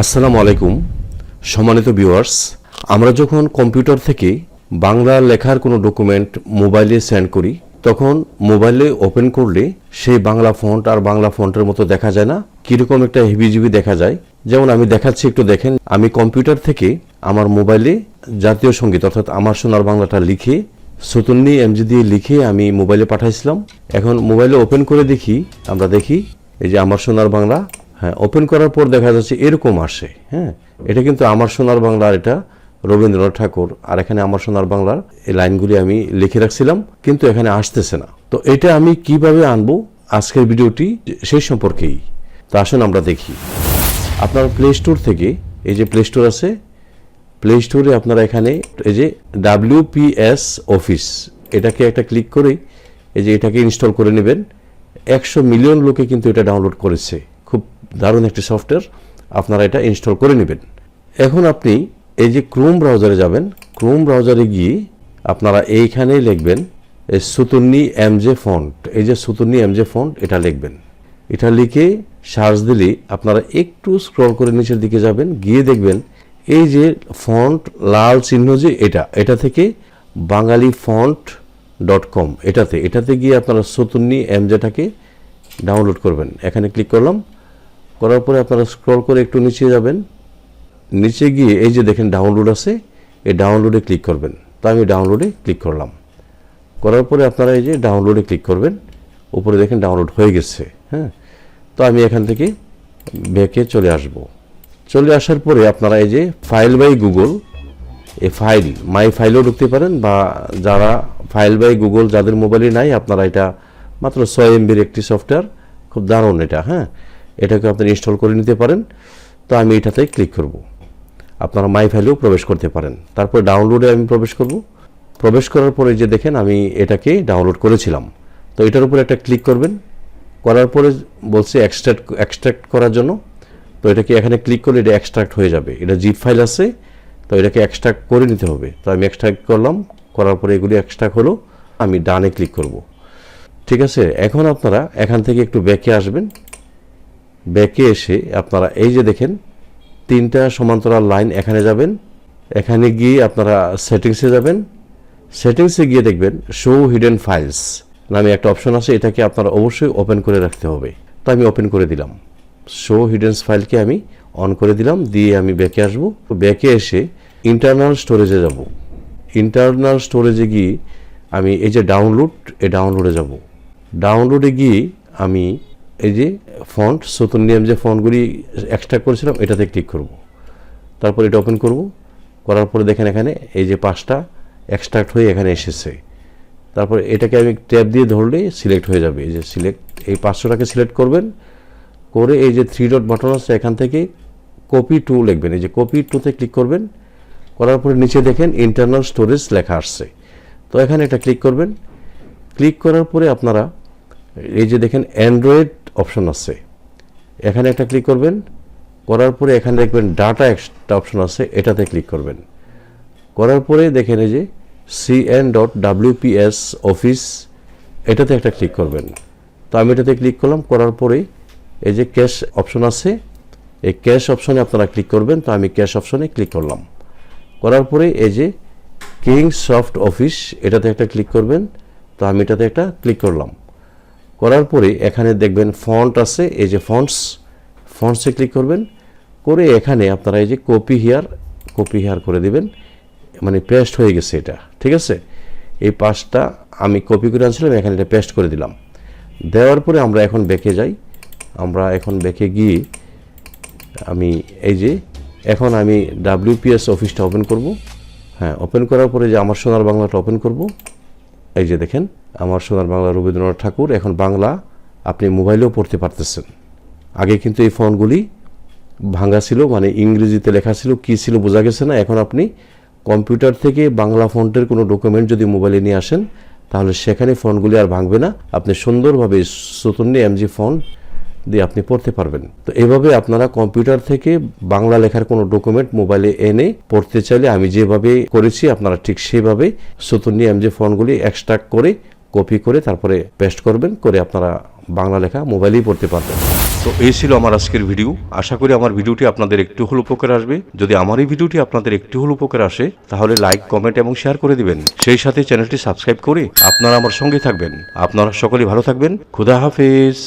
আসসালামু আলাইকুম। সম্মানিত ভিউয়ার্স, আমরা যখন কম্পিউটার থেকে বাংলা লেখার কোনো ডকুমেন্ট মোবাইলে সেন্ড করি, তখন মোবাইলে ওপেন করলে সেই বাংলা ফন্ট আর বাংলা ফন্টের মতো দেখা যায় না। কীরকম একটা হেভিজিবি দেখা যায়। যেমন আমি দেখাচ্ছি, একটু দেখেন। আমি কম্পিউটার থেকে আমার মোবাইলে জাতীয় সংগীত, অর্থাৎ আমার সোনার বাংলাটা লিখে সতুন্নি এমজি দিয়ে লিখে আমি মোবাইলে পাঠাইছিলাম। এখন মোবাইলে ওপেন করে দেখি, আমরা দেখি, এই যে আমার সোনার বাংলা হ্যাঁ ওপেন করার পর দেখা যাচ্ছে এরকম আসে হ্যাঁ। এটা কিন্তু আমার সোনার বাংলার এটা রবীন্দ্রনাথ ঠাকুর, আর এখানে আমার সোনার বাংলার এই লাইনগুলি আমি লিখে রাখছিলাম, কিন্তু এখানে আসতেছে না। তো এটা আমি কীভাবে আনব আজকের ভিডিওটি সেই সম্পর্কেই। তো আসুন আমরা দেখি। আপনার প্লে স্টোর থেকে এই যে প্লে স্টোর আছে প্লে স্টোরে আপনারা এখানে এই যে ডাব্লিউপিএস অফিস এটাকে একটা ক্লিক করে এই যে এটাকে ইনস্টল করে নেবেন। একশো মিলিয়ন লোকে কিন্তু এটা ডাউনলোড করেছে। খুব দারুণ একটি সফটওয়্যার, আপনারা এটা ইনস্টল করে নেবেন। এখন আপনি এই যে ক্রোম ব্রাউজারে যাবেন ক্রোম ব্রাউজারে গিয়ে আপনারা এইখানেই লিখবেন সুতুন্নি এমজে ফন্ট এই যে সুতুন্নি এমজে ফন্ট এটা লিখবেন। এটা লিখে সার্চ দিলে আপনারা একটু স্ক্রল করে নিচের দিকে যাবেন, গিয়ে দেখবেন এই যে ফন্ট লাল চিহ্ন যে এটা এটা থেকে বাঙালি ফন্ট ডট কম এটাতে এটাতে গিয়ে আপনারা সতুন্নি এমজেটাকে ডাউনলোড করবেন। এখানে ক্লিক করলাম করার পরে আপনারা স্ক্রল করে একটু নিচে যাবেন। নিচে গিয়ে এই যে দেখেন ডাউনলোড আছে, এই ডাউনলোডে ক্লিক করবেন। তো আমি ডাউনলোডে ক্লিক করলাম। করার পরে আপনারা এই যে ডাউনলোডে ক্লিক করবেন। উপরে দেখেন ডাউনলোড হয়ে গেছে হ্যাঁ। তো আমি এখান থেকে ব্যাকে চলে আসব। চলে আসার পরে আপনারা এই যে ফাইল বাই গুগল এই ফাইল মাই ফাইলও ঢুকতে পারেন বা যারা ফাইল বাই গুগল যাদের মোবাইলে নাই, আপনারা এটা মাত্র ছয় এমবির একটি সফটওয়্যার খুব দারুণ এটা হ্যাঁ। এটাকে আপনি ইনস্টল করে নিতে পারেন। তো আমি এটাতে ক্লিক করব। আপনারা মাই ফাইলেও প্রবেশ করতে পারেন। তারপর ডাউনলোডে আমি প্রবেশ করব। প্রবেশ করার পরে যে দেখেন, আমি এটাকে ডাউনলোড করেছিলাম। তো এটার উপরে একটা ক্লিক করবেন। করার পরে বলছে এক্সট্রাক্ট এক্সট্রাক্ট করার জন্য। তো এটাকে এখানে ক্লিক করলে এটা এক্সট্রাক্ট হয়ে যাবে। এটা জিপ ফাইল আছে। তো এটাকে এক্সট্রাক্ট করে নিতে হবে। তো আমি এক্সট্রাক্ট করলাম। করার পরে এগুলি এক্সট্রাক্ট হলো। আমি ডানে ক্লিক করব। ঠিক আছে? এখন আপনারা এখান থেকে একটু ব্যাকে আসবেন। ব্যাকে এসে আপনারা এই যে দেখেন, তিনটা সমান্তরাল লাইন এখানে যাবেন, এখানে গিয়ে আপনারা সেটিংসে যাবেন, সেটিংসে গিয়ে দেখবেন শো হিডেন ফাইলস নামে একটা অপশন আছে, এটাকে আপনারা অবশ্যই ওপেন করে রাখতে হবে। তো আমি ওপেন করে দিলাম। শো হিডেন্স ফাইলকে আমি অন করে দিলাম, দিয়ে আমি ব্যাকে আসব। ব্যাকে এসে ইন্টারনাল স্টোরেজে যাব। ইন্টারনাল স্টোরেজে গিয়ে আমি এই যে ডাউনলোড এ ডাউনলোডে যাব ডাউনলোডে গিয়ে আমি এই যে ফন্ট সতুনিয়াম যে ফন্টগুলি এক্সট্রাক্ট করেছিলাম, এটাতে ক্লিক করব। তারপর এটা ওপেন করব। করার পরে দেখেন এখানে এই যে পাঁচটা এক্সট্রাক্ট হয়ে এখানে এসেছে। তারপর এটাকে আমি ট্যাব দিয়ে ধরলে সিলেক্ট হয়ে যাবে। এই যে সিলেক্ট এই পাঁচশোটাকে সিলেক্ট করবেন। করে এই যে থ্রি ডট বাটন আছে এখান থেকে কপি টু লিখবেন। এই যে কপি টুতে ক্লিক করবেন। করার পরে নিচে দেখেন ইন্টারনাল স্টোরেজ লেখা আসছে। তো এখানে এটা ক্লিক করবেন। ক্লিক করার পরে আপনারা এই যে দেখেন অ্যান্ড্রয়েড অপশন আছে। এখানে একটা ক্লিক করবেন, করার পরে এখানে দেখবেন ডাটা একটা অপশন আছে, এটাতে ক্লিক করবেন। করার পরে দেখেন এই যে সিএন ডট ডাব্লিউপিএস অফিস এটাতে একটা ক্লিক করবেন। তো আমি এটাতে ক্লিক করলাম, করার পরে এই যে ক্যাশ অপশন আছে, এই ক্যাশ অপশনে আপনারা ক্লিক করবেন, তো আমি ক্যাশ অপশনে ক্লিক করলাম। করার পরে এই যে কিং সফট অফিস এটাতে একটা ক্লিক করবেন, তো আমি এটাতে একটা ক্লিক করলাম। করার পরে এখানে দেখবেন ফন্ট আছে, এই যে ফন্টস ফন্টসে ক্লিক করবেন, করে এখানে আপনারা এই যে কপি হেয়ার কপি হেয়ার করে দিবেন মানে পেস্ট হয়ে গেছে এটা, ঠিক আছে? এই পাঁচটা আমি কপি করে আনছিলাম, এখানে এটা পেস্ট করে দিলাম। দেওয়ার পরে আমরা এখন বেঁকে যাই। আমরা এখন বেঁকে গিয়ে আমি এই যে, এখন আমি ডাব্লিউপিএস অফিসটা ওপেন করব। হ্যাঁ ওপেন করার পরে যে আমার সোনার বাংলাটা ওপেন করব, এই যে দেখেন আমার সোনার বাংলা রবীন্দ্রনাথ ঠাকুর, এখন বাংলা আপনি মোবাইলেও পড়তে পারতেছেন। আগে কিন্তু এই ফোনগুলি ভাঙা ছিল মানে ইংরেজিতে লেখা ছিল, কী ছিল বোঝা গেছে না। এখন আপনি কম্পিউটার থেকে বাংলা ফন্টের কোনো ডকুমেন্ট যদি মোবাইলে নিয়ে আসেন, তাহলে সেখানে ফোনগুলি আর ভাঙবে না। আপনি সুন্দরভাবে সুতন্নি এমজি ফোন দিয়ে আপনি পড়তে পারবেন। তো এভাবে আপনারা কম্পিউটার থেকে বাংলা লেখার কোনো ডকুমেন্ট মোবাইলে এনে পড়তে চাইলে আমি যেভাবে করেছি, আপনারা ঠিক সেভাবে সুতন্নি এমজি ফোনগুলি এক্সট্রাক্ট করে কপি করে তারপরে পেস্ট করবেন, করে আপনারা বাংলা লেখা মোবাইলেই পড়তে পারবেন। তো এই ছিল আমার আজকের ভিডিও। আশা করি আমার ভিডিওটি আপনাদের একটু হল উপকার আসবে। যদি আমার এই ভিডিওটি আপনাদের একটু হল উপকার আসে, তাহলে লাইক কমেন্ট এবং শেয়ার করে দিবেন। সেই সাথে চ্যানেলটি সাবস্ক্রাইব করে আপনারা আমার সঙ্গে থাকবেন। আপনারা সকলে ভালো থাকবেন। খুদা হাফেজ।